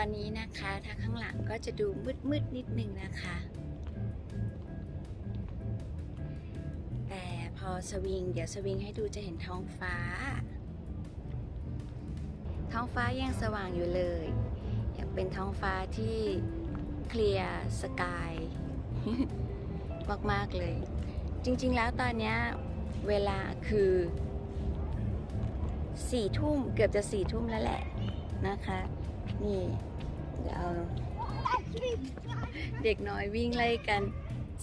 ตอนนี้นะคะถ้าข้างหลังก็จะดูมืดๆนิดนึงนะคะ แต่พอสวิง เดี๋ยวสวิงให้ดูจะเห็นท้องฟ้า ท้องฟ้ายังสว่างอยู่เลยยังเป็นท้องฟ้าที่เคลียร์สกายมากๆเลย จริงๆแล้วตอนนี้เวลาคือสี่ทุ่มเกือบจะสี่ทุ่มแล้วแหละนะคะ นี่เดี๋ยวเอาเด็กน้อยวิ่งไล่กัน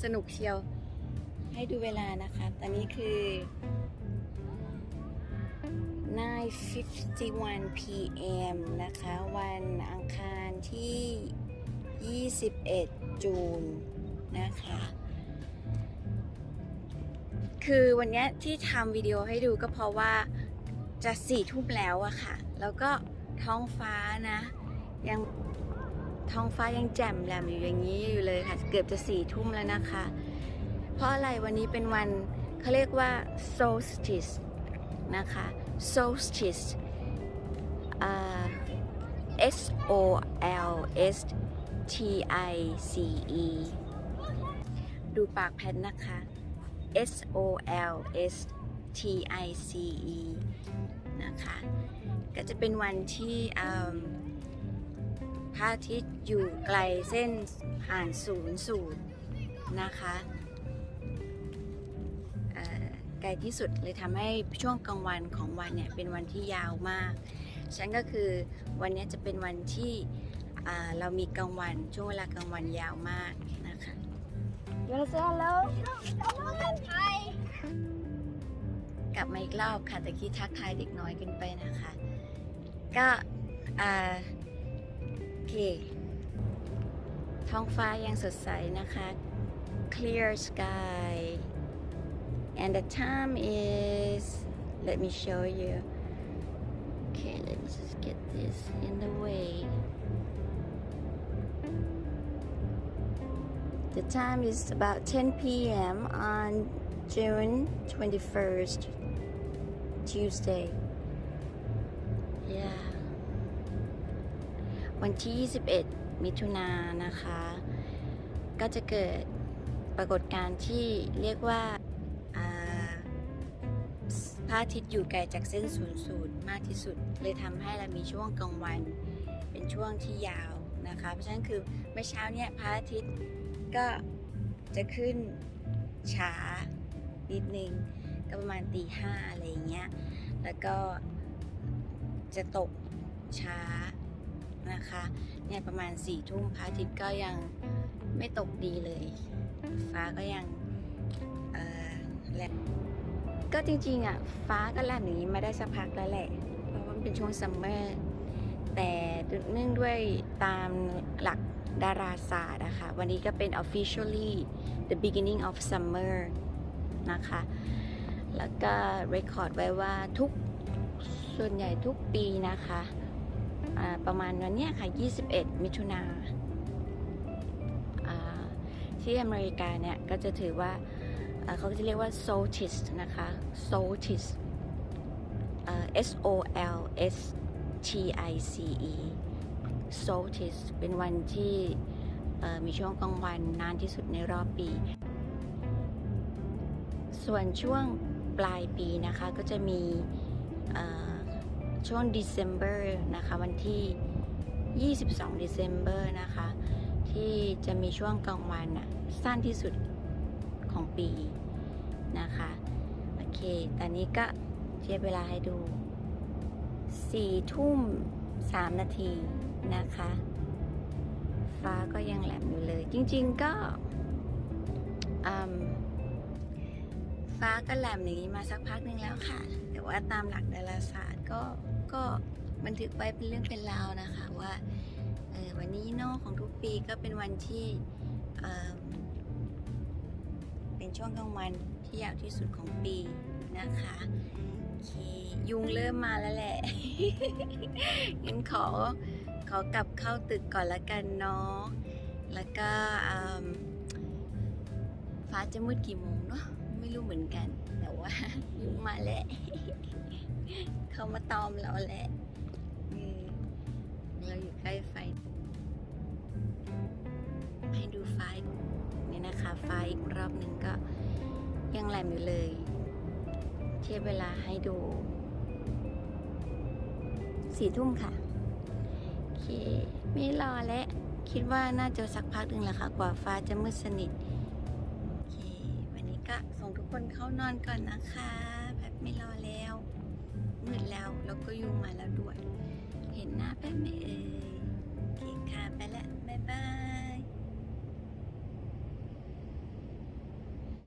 สนุกเชียว ให้ดูเวลานะคะ ตอนนี้คือ 9:51 p.m. นะคะ วันอังคารที่ 21 จูนนะคะ คือวันนี้ที่ทำวิดีโอให้ดูก็เพราะว่าจะสี่ทุ่มแล้วอะค่ะ แล้วก็ท้องฟ้านะ ยังท้องฟ้ายังแจ่มแหลมอยู่อย่างนี้อยู่เลยค่ะ เกือบจะสี่ทุ่มแล้วนะคะ เพราะอะไรวันนี้เป็นวันเขาเรียกว่า solstice นะคะ solstice S O L S T I C E ดูปากแพนนะคะ S O L S T I C E นะคะ ก็จะเป็นวันที่ พระอาทิตย์อยู่ไกลเส้นผ่านศูนย์สูตรนะคะไกลที่สุดเลยทำให้ช่วงกลางวันของวันเนี่ยเป็นวันที่ยาวมากฉันก็คือวันนี้จะเป็นวันที่เรามีกลางวันช่วงเวลากลางวันยาวมากนะคะ You wanna say hello? Hi. กลับมาอีกรอบค่ะตะกี้ทักทายเด็กน้อยกันไปนะคะ ก็อ่า เค ท้องฟ้ายังสดใสนะคะ clear sky and the time is let me show you okay let me just get this in the way the time is about 10 p.m. on June 21st Tuesday วันที่ 21 มิถุนายนนะคะ ก็จะเกิดปรากฏการณ์ที่เรียกว่าพระอาทิตย์อยู่ไกลจากเส้นศูนย์สูตรมากที่สุด เลยทำให้เรามีช่วงกลางวัน เป็นช่วงที่ยาวนะคะ เพราะฉะนั้นคือเมื่อเช้าเนี่ยพระอาทิตย์ก็จะขึ้นช้านิดนึงก็ประมาณตีห้าอะไรอย่างเงี้ย แล้วก็จะตกช้า นะคะเนี่ยประมาณสี่ทุ่มพระอาทิตย์ก็ยังไม่ตกดีเลย ฟ้าก็ยังแลบก็จริงๆอะฟ้าก็แลบอย่างนี้มาได้สักพักแล้วแหละ เพราะว่าเป็นช่วงซัมเมอร์แต่เนื่องด้วยตามหลักดาราศาสตร์อะคะวันนี้ก็เป็น officially the beginning of summer นะคะ แล้วก็ record ไว้ว่าทุกส่วนใหญ่ทุกปีนะคะ ประมาณวันนี้ยค่ะ 21 มิถุนาที่อเมริกาเนี่ย ก็จะถือว่าเขาจะเรียกว่า solstice นะคะ solstice S O L S T I C E solstice เป็นวันที่มีช่วงกลางวันนานที่สุดในรอบปี ส่วนช่วงปลายปีนะคะ ก็จะมีเอ่อ ช่วง December นะคะวันที่ 22 December นะคะ ที่จะมีช่วงกลางวันน่ะสั้นที่สุดของปีนะคะ โอเค ตอนนี้ก็เทียบเวลาให้ดู 4 ทุ่ม 3 นาทีนะคะ ฟ้าก็ยังแหลมอยู่เลย จริงๆก็อืม ฟ้าก็แหลมอย่างนี้มาสักพักหนึ่งแล้วค่ะ แต่ว่าตามหลักดาราศาสตร์ก็ก็บันทึกไว้เป็นเรื่องเป็นราวนะคะว่าออวันนี้นอกของทุกปีก็เป็นวันที่เเป็นช่วงกลางวันที่ยาวที่สุดของปีนะคะยุงเริ่มมาแล้วแหละงั้นขอขอกลับเข้าตึกก่อนละกันเนาะแล้วก็ฟ้าจะมืดกี่โมงเนาะ ไม่รู้เหมือนกัน แต่ว่ายุงมาแล้วเขามาตอมเราแหละเราอยู่ใกล้ไฟ ให้ดูไฟนี่นะคะ ไฟอีกรอบนึงก็ยังแหลมอยู่เลย เทียบเวลาให้ดูสี่ทุ่มค่ะโอเค ไม่รอแล้ว คิดว่าน่าจะสักพักหนึ่งแหละค่ะ กว่าฟ้าจะมืดสนิท คนเข้านอนก่อนนะคะแบบไม่รอแล้วมืดแล้วแล้วก็ยุ่งมาแล้วด้วย เห็นหน้าแป๊บไม่เอ่ยโอเคค่ะไปแล้วบ๊ายบาย